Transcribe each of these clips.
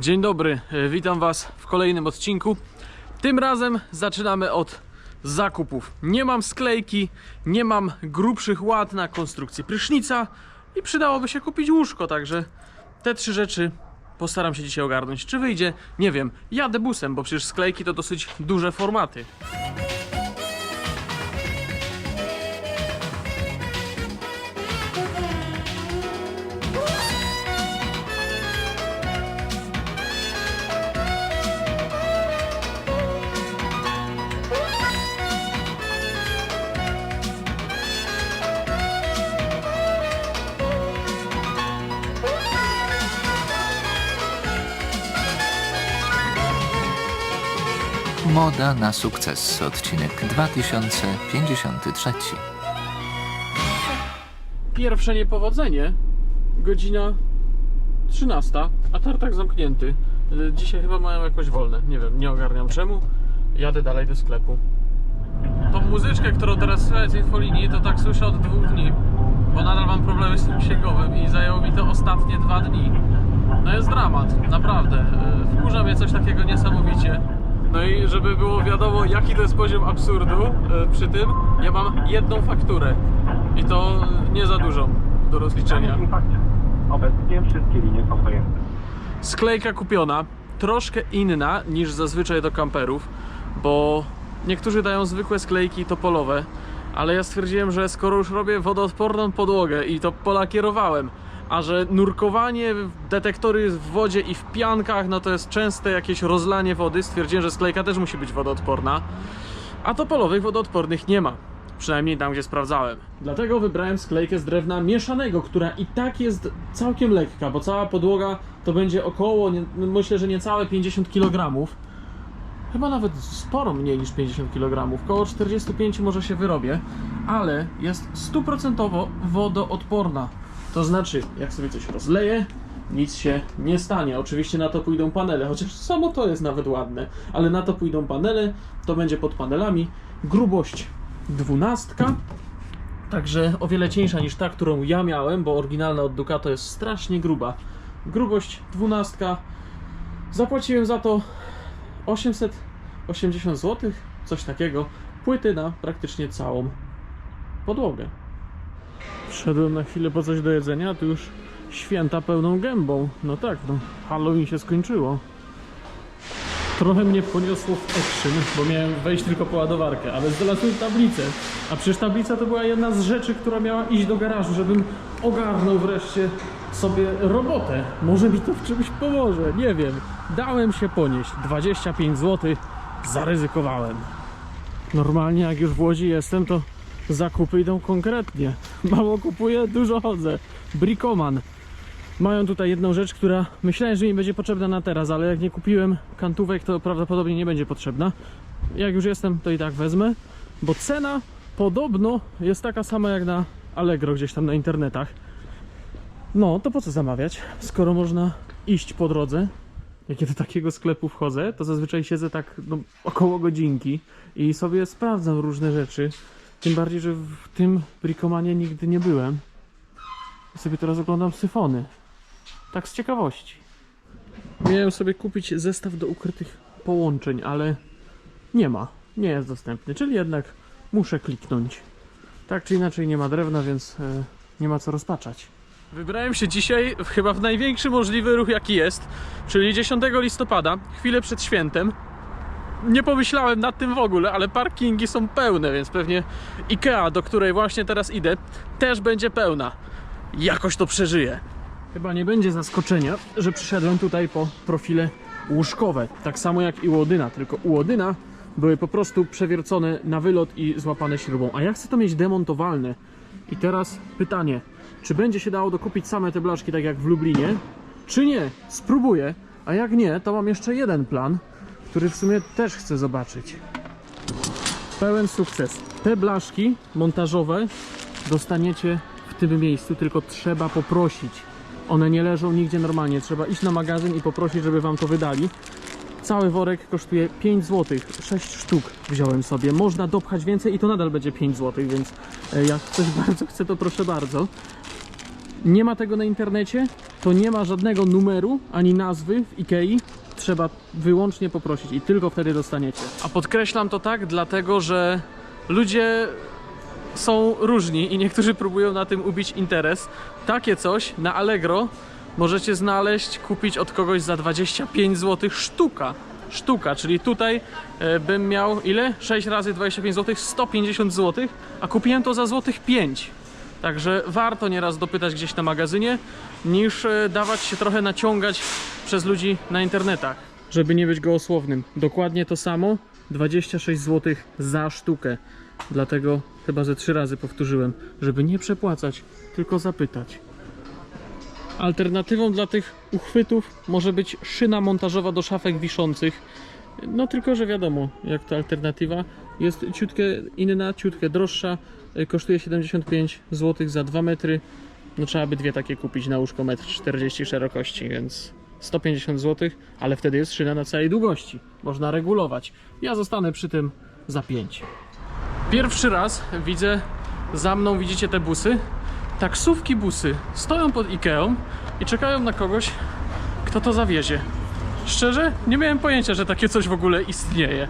Dzień dobry, e, witam Was w kolejnym odcinku. Tym razem zaczynamy od zakupów. Nie mam sklejki, nie mam grubszych ład na konstrukcję prysznica i przydałoby się kupić łóżko, także te trzy rzeczy postaram się dzisiaj ogarnąć. Czy wyjdzie? Nie wiem. Jadę busem, bo przecież sklejki to dosyć duże formaty. Moda na sukces, odcinek 2053. Pierwsze niepowodzenie, godzina 13, a tartak zamknięty. Y, Dzisiaj chyba mają jakoś wolne, nie wiem, nie ogarniam czemu. Jadę dalej do sklepu. Tą muzyczkę, którą teraz słyszę z infolinii, to tak słyszę od dwóch dni, bo nadal mam problemy z tym księgowym i zajęło mi to ostatnie dwa dni. No jest dramat, naprawdę. Y, Wkurza mnie coś takiego niesamowicie. No i żeby było wiadomo, jaki to jest poziom absurdu y, przy tym, ja mam jedną fakturę i to nie za dużą do rozliczenia. Obecnie wszystkie linie są zajęte. Sklejka kupiona, troszkę inna niż zazwyczaj do kamperów, bo niektórzy dają zwykłe sklejki topolowe, ale ja stwierdziłem, że skoro już robię wodoodporną podłogę i to polakierowałem, a że nurkowanie, detektory w wodzie i w piankach, no to jest częste jakieś rozlanie wody, stwierdziłem, że sklejka też musi być wodoodporna, a topolowych wodoodpornych nie ma. Przynajmniej tam, gdzie sprawdzałem. Dlatego wybrałem sklejkę z drewna mieszanego, która i tak jest całkiem lekka, bo cała podłoga to będzie około, myślę, że niecałe 50 kg. Chyba nawet sporo mniej niż 50 kg. Koło 45 może się wyrobię, ale jest stuprocentowo wodoodporna. To znaczy, jak sobie coś rozleję, nic się nie stanie. Oczywiście na to pójdą panele, chociaż samo to jest nawet ładne, ale na to pójdą panele, to będzie pod panelami. Grubość dwunastka, także o wiele cieńsza niż ta, którą ja miałem, bo oryginalna od Ducato jest strasznie gruba. Grubość dwunastka. Zapłaciłem za to 880 zł, coś takiego. Płyty na praktycznie całą podłogę. Wszedłem na chwilę po coś do jedzenia, a tu już święta pełną gębą. No tak, no, Halloween się skończyło. Trochę mnie poniosło w action, bo miałem wejść tylko po ładowarkę, ale znalazłem tablicę. A przecież tablica to była jedna z rzeczy, która miała iść do garażu, żebym ogarnął wreszcie sobie robotę. Może mi to w czymś pomoże, nie wiem. Dałem się ponieść. 25 zł zaryzykowałem. Normalnie jak już w Łodzi jestem, to zakupy idą konkretnie. Mało kupuję, dużo chodzę. Brikoman. Mają tutaj jedną rzecz, która myślałem, że mi będzie potrzebna na teraz, ale jak nie kupiłem kantówek, to prawdopodobnie nie będzie potrzebna. Jak już jestem, to i tak wezmę, bo cena podobno jest taka sama jak na Allegro gdzieś tam na internetach. No, to po co zamawiać, skoro można iść po drodze? Jak ja do takiego sklepu wchodzę, to zazwyczaj siedzę tak no, około godzinki i sobie sprawdzam różne rzeczy. Tym bardziej, że w tym brikomanie nigdy nie byłem. I sobie teraz oglądam syfony. Tak z ciekawości. Miałem sobie kupić zestaw do ukrytych połączeń, ale nie ma. Nie jest dostępny, czyli jednak muszę kliknąć. Tak czy inaczej nie ma drewna, więc e, nie ma co rozpaczać. Wybrałem się dzisiaj chyba w największy możliwy ruch jaki jest, czyli 10 listopada, chwilę przed świętem. Nie pomyślałem nad tym w ogóle, ale parkingi są pełne, więc pewnie IKEA, do której właśnie teraz idę, też będzie pełna. Jakoś to przeżyję. Chyba nie będzie zaskoczenia, że przyszedłem tutaj po profile łóżkowe. Tak samo jak i u Odyna, tylko u Odyna były po prostu przewiercone na wylot i złapane śrubą. A ja chcę to mieć demontowalne. I teraz pytanie, czy będzie się dało dokupić same te blaszki tak jak w Lublinie, czy nie? Spróbuję. A jak nie, to mam jeszcze jeden plan, który w sumie też chcę zobaczyć. Pełen sukces. Te blaszki montażowe dostaniecie w tym miejscu, tylko trzeba poprosić. One nie leżą nigdzie normalnie. Trzeba iść na magazyn i poprosić, żeby wam to wydali. Cały worek kosztuje 5 zł. 6 sztuk wziąłem sobie. Można dopchać więcej i to nadal będzie 5 zł, więc e, jak ktoś bardzo chce, to proszę bardzo. Nie ma tego na internecie. to nie ma żadnego numeru ani nazwy w Ikei. Trzeba wyłącznie poprosić i tylko wtedy dostaniecie. A podkreślam to tak, dlatego że ludzie są różni i niektórzy próbują na tym ubić interes. Takie coś na Allegro możecie znaleźć, kupić od kogoś za 25 zł sztuka. Sztuka, czyli tutaj e, bym miał ile? 6 razy 25 zł, 150 zł, a kupiłem to za złotych 5. Także warto nieraz dopytać gdzieś na magazynie, niż e, dawać się trochę naciągać przez ludzi na internetach. Żeby nie być gołosłownym. Dokładnie to samo, 26 zł za sztukę. Dlatego chyba ze trzy razy powtórzyłem, żeby nie przepłacać, tylko zapytać. Alternatywą dla tych uchwytów może być szyna montażowa do szafek wiszących. No tylko, że wiadomo, jak to alternatywa jest ciutkę inna, ciutkę droższa. y, Kosztuje 75 zł za 2 metry. No trzeba by dwie takie kupić na łóżko 1,40 m szerokości, więc 150 zł, ale wtedy jest szyna na całej długości. Można regulować. Ja zostanę przy tym za 5. Pierwszy raz widzę za mną, widzicie te busy? Taksówki busy stoją pod Ikeą i czekają na kogoś, kto to zawiezie. Szczerze, nie miałem pojęcia, że takie coś w ogóle istnieje.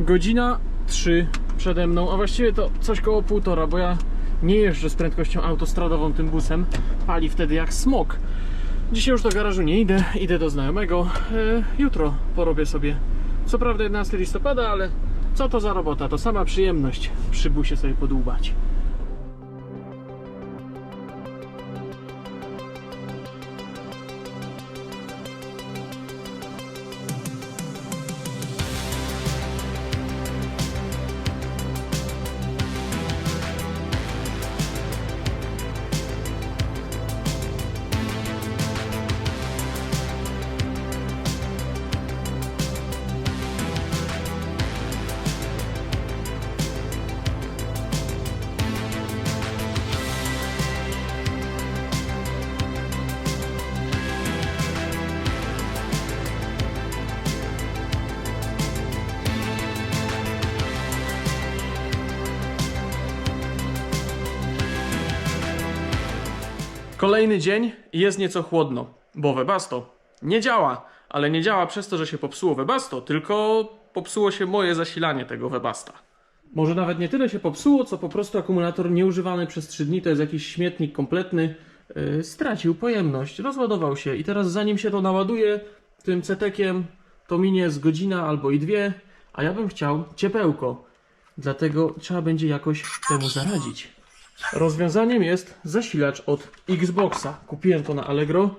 Godzina 3 przede mną, a właściwie to coś koło półtora, bo ja nie jeżdżę z prędkością autostradową tym busem. Pali wtedy jak smok. Dzisiaj już do garażu nie idę, idę do znajomego. E, jutro porobię sobie. Co prawda 11 listopada, ale co to za robota? To sama przyjemność przy busie sobie podłubać. Kolejny dzień i jest nieco chłodno, bo Webasto nie działa, ale nie działa przez to, że się popsuło Webasto, tylko popsuło się moje zasilanie tego Webasta. Może nawet nie tyle się popsuło, co po prostu akumulator nieużywany przez 3 dni, to jest jakiś śmietnik kompletny, yy, stracił pojemność, rozładował się i teraz zanim się to naładuje tym cetekiem, to minie z godzina albo i dwie, a ja bym chciał ciepełko. Dlatego trzeba będzie jakoś temu zaradzić. Rozwiązaniem jest zasilacz od Xboxa. Kupiłem to na Allegro.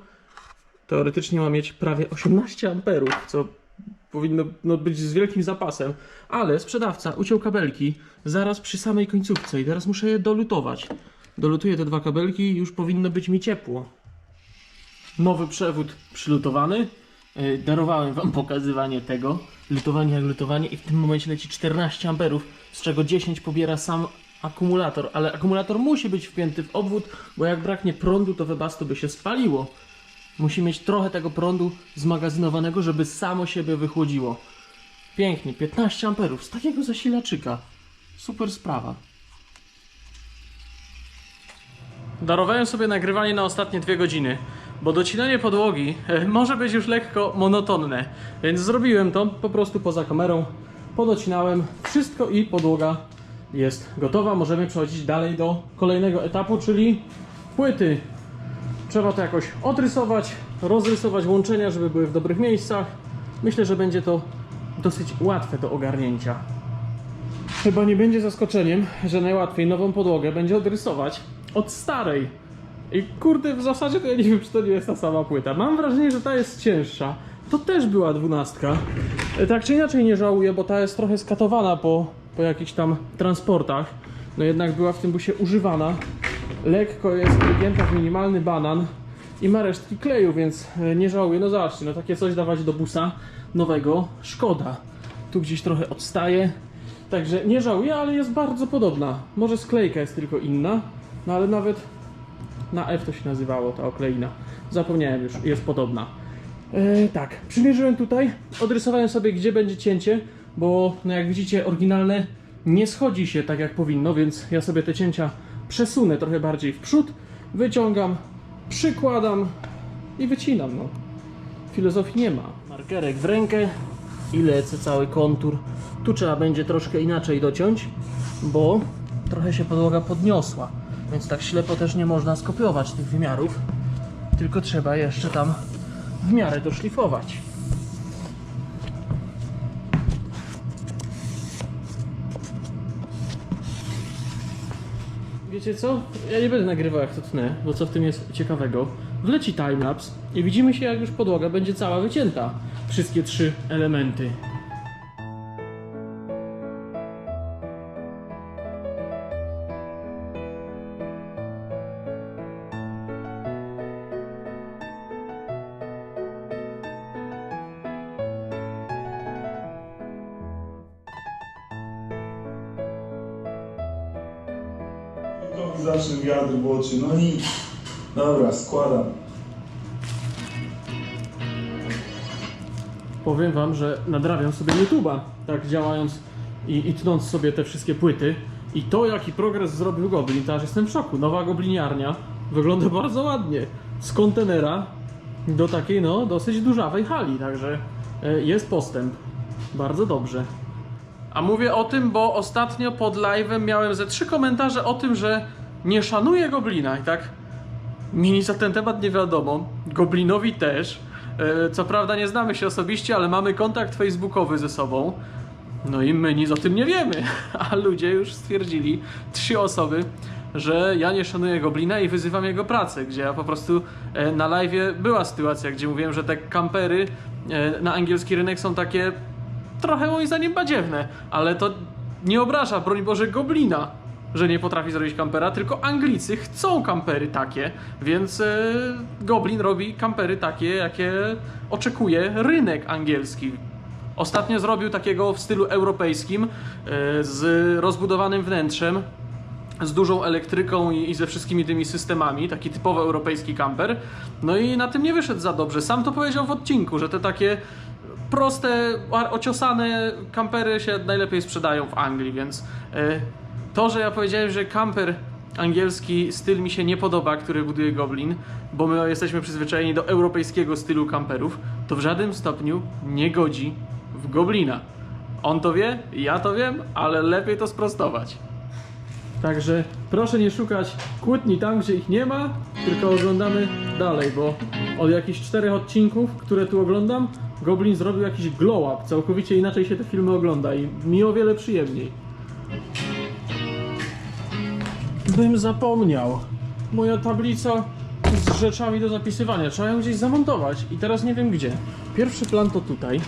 Teoretycznie ma mieć prawie 18 amperów, co powinno no, być z wielkim zapasem, ale sprzedawca uciął kabelki zaraz przy samej końcówce i teraz muszę je dolutować. Dolutuję te dwa kabelki i już powinno być mi ciepło. Nowy przewód przylutowany. Yy, Darowałem wam pokazywanie tego. Lutowanie jak lutowanie i w tym momencie leci 14 amperów, z czego 10 pobiera sam akumulator, ale akumulator musi być wpięty w obwód, bo jak braknie prądu, to webasto by się spaliło. Musi mieć trochę tego prądu zmagazynowanego, żeby samo siebie wychłodziło. Pięknie, 15 amperów z takiego zasilaczyka. Super sprawa. Darowałem sobie nagrywanie na ostatnie dwie godziny, bo docinanie podłogi e, może być już lekko monotonne, więc zrobiłem to po prostu poza kamerą. Podocinałem wszystko i podłoga jest gotowa. Możemy przechodzić dalej do kolejnego etapu, czyli płyty. Trzeba to jakoś odrysować, rozrysować łączenia, żeby były w dobrych miejscach. Myślę, że będzie to dosyć łatwe do ogarnięcia. Chyba nie będzie zaskoczeniem, że najłatwiej nową podłogę będzie odrysować od starej. I kurde, w zasadzie to ja nie wiem, czy to nie jest ta sama płyta. Mam wrażenie, że ta jest cięższa. To też była dwunastka. Tak czy inaczej nie żałuję, bo ta jest trochę skatowana po, po jakichś tam transportach. No jednak była w tym busie używana. Lekko jest wygięta w minimalny banan i ma resztki kleju, więc e, nie żałuję. No zobaczcie, no takie coś dawać do busa nowego szkoda. Tu gdzieś trochę odstaje. Także nie żałuję, ale jest bardzo podobna. Może sklejka jest tylko inna, no ale nawet na F to się nazywało ta okleina. Zapomniałem już, jest podobna. E, tak, przymierzyłem tutaj, odrysowałem sobie gdzie będzie cięcie, bo no jak widzicie oryginalne nie schodzi się tak jak powinno, więc ja sobie te cięcia przesunę trochę bardziej w przód, wyciągam przykładam i wycinam. No. Filozofii nie ma. Markerek w rękę i lecę cały kontur. Tu trzeba będzie troszkę inaczej dociąć, bo trochę się podłoga podniosła. Więc tak ślepo też nie można skopiować tych wymiarów, tylko trzeba jeszcze tam w miarę doszlifować. Wiecie co? Ja nie będę nagrywał jak to tnę, bo co w tym jest ciekawego. Wleci timelapse i widzimy się jak już podłoga będzie cała wycięta. Wszystkie trzy elementy. Oczy, no nic. Dobra, składam. Powiem wam, że nadrabiam sobie YouTube'a, tak działając i, i tnąc sobie te wszystkie płyty. I to, jaki progres zrobił Goblin, to aż jestem w szoku. Nowa gobliniarnia wygląda bardzo ładnie. Z kontenera do takiej, no, dosyć dużawej hali, także e, jest postęp. Bardzo dobrze. A mówię o tym, bo ostatnio pod live'em miałem ze trzy komentarze o tym, że nie szanuję Goblina i tak mi na ten temat nie wiadomo. Goblinowi też. E, Co prawda nie znamy się osobiście, ale mamy kontakt facebookowy ze sobą. No i my nic o tym nie wiemy. A ludzie już stwierdzili, trzy osoby, że ja nie szanuję Goblina i wyzywam jego pracę, gdzie ja po prostu e, na live była sytuacja, gdzie mówiłem, że te kampery e, na angielski rynek są takie trochę moim zdaniem badziewne, ale to nie obraża, broń Boże, Goblina, że nie potrafi zrobić kampera, tylko Anglicy chcą kampery takie, więc e, Goblin robi kampery takie, jakie oczekuje rynek angielski. Ostatnio zrobił takiego w stylu europejskim, e, z rozbudowanym wnętrzem, z dużą elektryką i, ze wszystkimi tymi systemami, taki typowo europejski kamper. No i na tym nie wyszedł za dobrze. Sam to powiedział w odcinku, że te takie proste, ociosane kampery się najlepiej sprzedają w Anglii, więc e, to, że ja powiedziałem, że kamper angielski styl mi się nie podoba, który buduje Goblin, bo my jesteśmy przyzwyczajeni do europejskiego stylu kamperów, to w żadnym stopniu nie godzi w Goblina. On to wie, ja to wiem, ale lepiej to sprostować. Także proszę nie szukać kłótni tam, gdzie ich nie ma, tylko oglądamy dalej, bo od jakichś czterech odcinków, które tu oglądam, Goblin zrobił jakiś glow up. Całkowicie inaczej się te filmy ogląda i mi o wiele przyjemniej. Bym zapomniał. Moja tablica z rzeczami do zapisywania. Trzeba ją gdzieś zamontować i teraz nie wiem gdzie. Pierwszy plan to tutaj.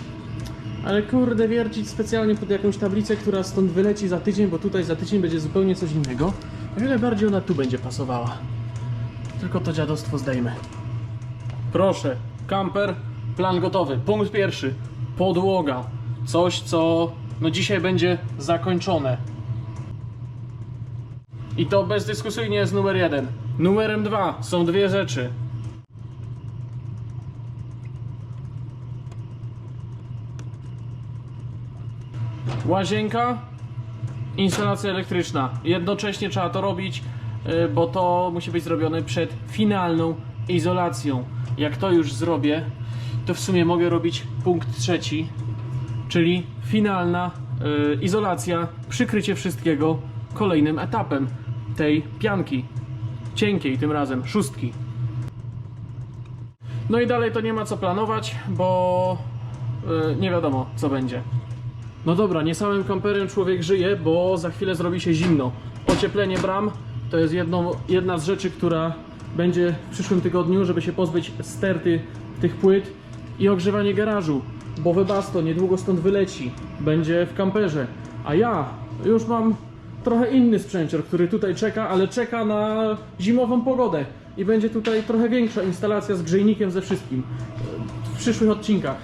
Ale kurde, wiercić specjalnie pod jakąś tablicę, która stąd wyleci za tydzień, bo tutaj za tydzień będzie zupełnie coś innego. O wiele bardziej ona tu będzie pasowała. Tylko to dziadostwo zdejmę. Proszę, kamper, plan gotowy. Punkt pierwszy. Podłoga. Coś, co no dzisiaj będzie zakończone. I to bezdyskusyjnie jest numer jeden. Numerem dwa są dwie rzeczy. Łazienka, instalacja elektryczna. Jednocześnie trzeba to robić, y, bo to musi być zrobione przed finalną izolacją. Jak to już zrobię, to w sumie mogę robić punkt trzeci, czyli finalna y, izolacja, przykrycie wszystkiego kolejnym etapem tej pianki. Cienkiej tym razem, szóstki. No i dalej to nie ma co planować, bo y, nie wiadomo co będzie. No dobra, nie samym kamperem człowiek żyje, bo za chwilę zrobi się zimno. Ocieplenie bram to jest jedną, jedna z rzeczy, która będzie w przyszłym tygodniu, żeby się pozbyć sterty tych płyt i ogrzewanie garażu, bo Webasto niedługo stąd wyleci, będzie w kamperze, a ja już mam trochę inny sprzęcior, który tutaj czeka, ale czeka na zimową pogodę i będzie tutaj trochę większa instalacja z grzejnikiem ze wszystkim w przyszłych odcinkach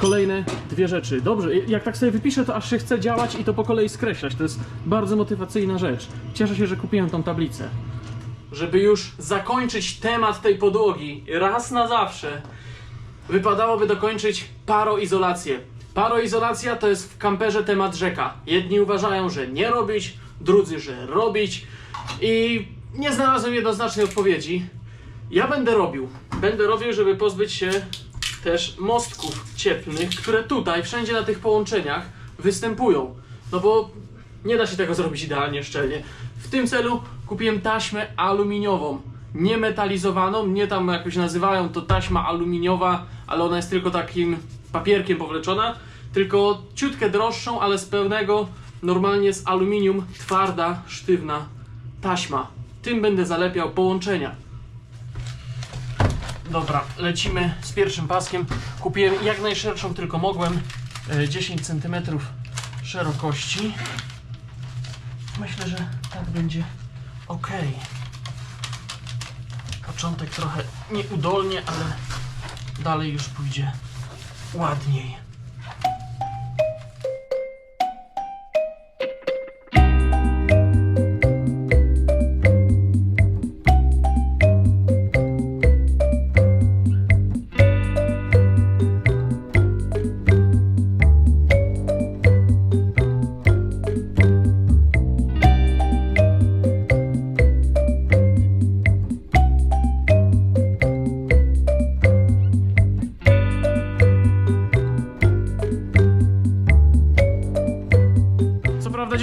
kolejne dwie rzeczy. Dobrze, jak tak sobie wypiszę, to aż się chce działać i to po kolei skreślać. To jest bardzo motywacyjna rzecz. Cieszę się, że kupiłem tą tablicę. Żeby już zakończyć temat tej podłogi raz na zawsze, wypadałoby dokończyć paroizolację. Paroizolacja to jest w kamperze temat rzeka. Jedni uważają, że nie robić, drudzy, że robić i nie znalazłem jednoznacznej odpowiedzi. Ja będę robił. Będę robił, żeby pozbyć się też mostków cieplnych, które tutaj, wszędzie na tych połączeniach występują. No bo nie da się tego zrobić idealnie szczelnie. W tym celu kupiłem taśmę aluminiową. Nie metalizowaną, nie tam jakoś nazywają to taśma aluminiowa, ale ona jest tylko takim papierkiem powleczona, tylko ciutkę droższą, ale z pełnego, normalnie z aluminium, twarda, sztywna taśma. Tym będę zalepiał połączenia. Dobra, lecimy z pierwszym paskiem. Kupiłem jak najszerszą tylko mogłem. e, 10 cm szerokości. Myślę, że tak będzie ok. Początek trochę nieudolnie, ale dalej już pójdzie ładniej.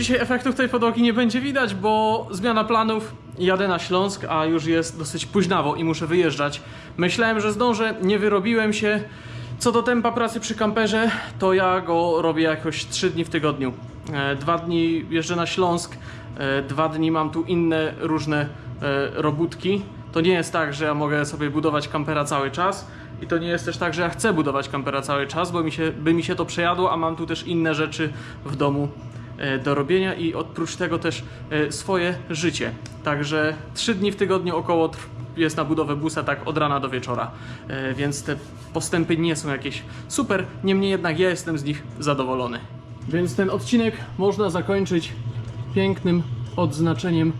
Dzisiaj efektów tej podłogi nie będzie widać, bo zmiana planów. Jadę na Śląsk, a już jest dosyć późnawo i muszę wyjeżdżać. Myślałem, że zdążę, nie wyrobiłem się. Co do tempa pracy przy kamperze, to ja go robię jakoś 3 dni w tygodniu. E, Dwa dni jeżdżę na Śląsk, e, dwa dni mam tu inne różne e, robótki. To nie jest tak, że ja mogę sobie budować kampera cały czas. I to nie jest też tak, że ja chcę budować kampera cały czas, bo mi się, by mi się to przejadło, a mam tu też inne rzeczy w domu do robienia i oprócz tego też e, swoje życie. Także trzy dni w tygodniu około jest na budowę busa tak od rana do wieczora, E, więc te postępy nie są jakieś super, niemniej jednak ja jestem z nich zadowolony. Więc ten odcinek można zakończyć pięknym odznaczeniem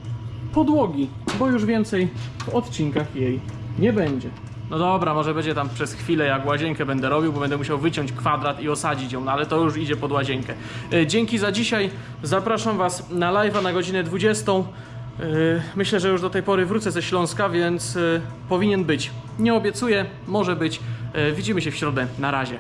podłogi, bo już więcej w odcinkach jej nie będzie. No dobra, może będzie tam przez chwilę jak łazienkę będę robił, bo będę musiał wyciąć kwadrat i osadzić ją, no ale to już idzie pod łazienkę. E, Dzięki za dzisiaj. Zapraszam Was na live'a na godzinę 20. E, Myślę, że już do tej pory wrócę ze Śląska, więc e, powinien być. Nie obiecuję, może być. Widzimy się w środę. Na razie.